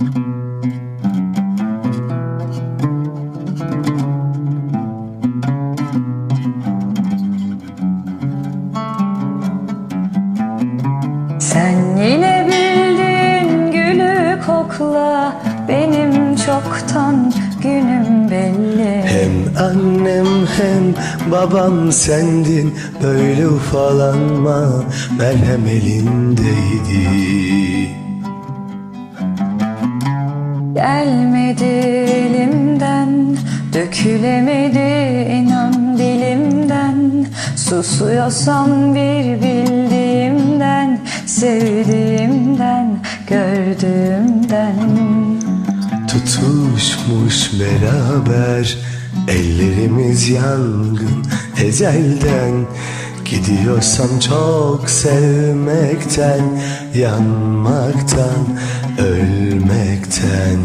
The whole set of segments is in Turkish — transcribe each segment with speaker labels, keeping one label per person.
Speaker 1: Sen yine bildin gülü kokla Benim çoktan günüm belli.
Speaker 2: Hem annem hem babam sendin Böyle ufalanma merhem elindeydi.
Speaker 1: Gelmedi elimden Dökülemedi inan dilimden. Susuyorsam bir bildiğimden Sevdiğimden Gördüğümden.
Speaker 2: Tutuşmuş beraber Ellerimiz yangın ezelden. Gidiyorsam çok sevmekten Yanmaktan, ölmekten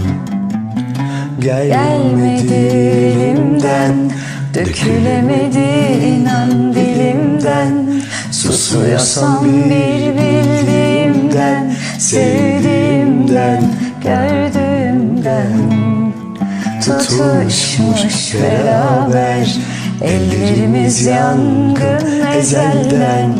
Speaker 1: Gelmedi elimden Dökülemedi inan dilimden. Susuyorsam bir bildiğimden Sevdiğimden Gördüğümden. Tutuşmuş beraber Ellerimiz yangın ezelden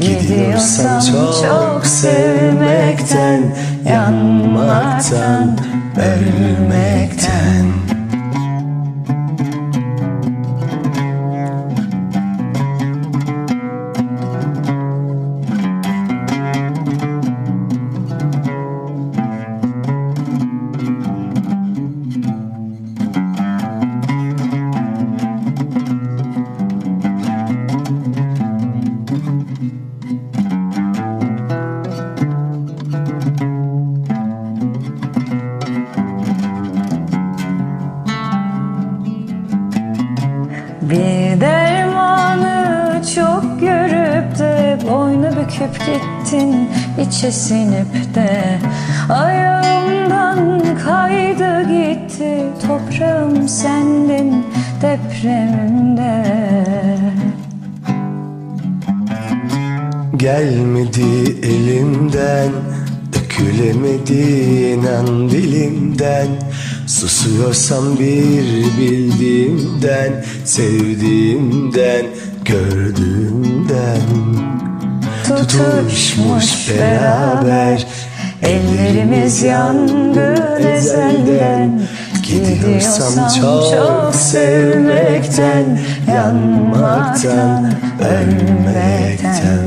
Speaker 1: Gidiyorsam çok sevmekten Yanmaktan, ölmekten Bir dermanı çok görüp de boynu büküp gittin içe sinip de ayağımdan kaydı gitti toprağım sendin depremimde.
Speaker 2: Gelmedi elimden Dökülemedi inan dilimden Susuyorsam bir bildiğimden Sevdiğimden, gördüğümden.
Speaker 1: Tutuşmuş beraber Ellerimiz yangın ezelden
Speaker 2: Gidiyorsam çok sevmekten Yanmaktan, ölmekten.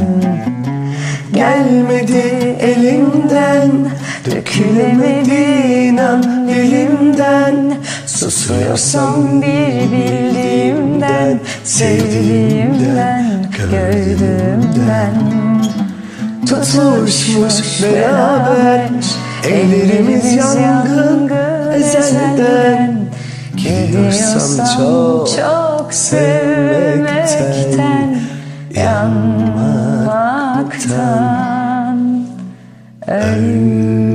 Speaker 2: Gelmedi
Speaker 1: Susuyorsam bir bildiğimden Sevdiğimden, gördüğümden.
Speaker 2: Tutuşmuş beraber Ellerimiz yangın ezelden. Gidiyorsam çok
Speaker 1: çok sevmekten Yanmaktan. Ölmekten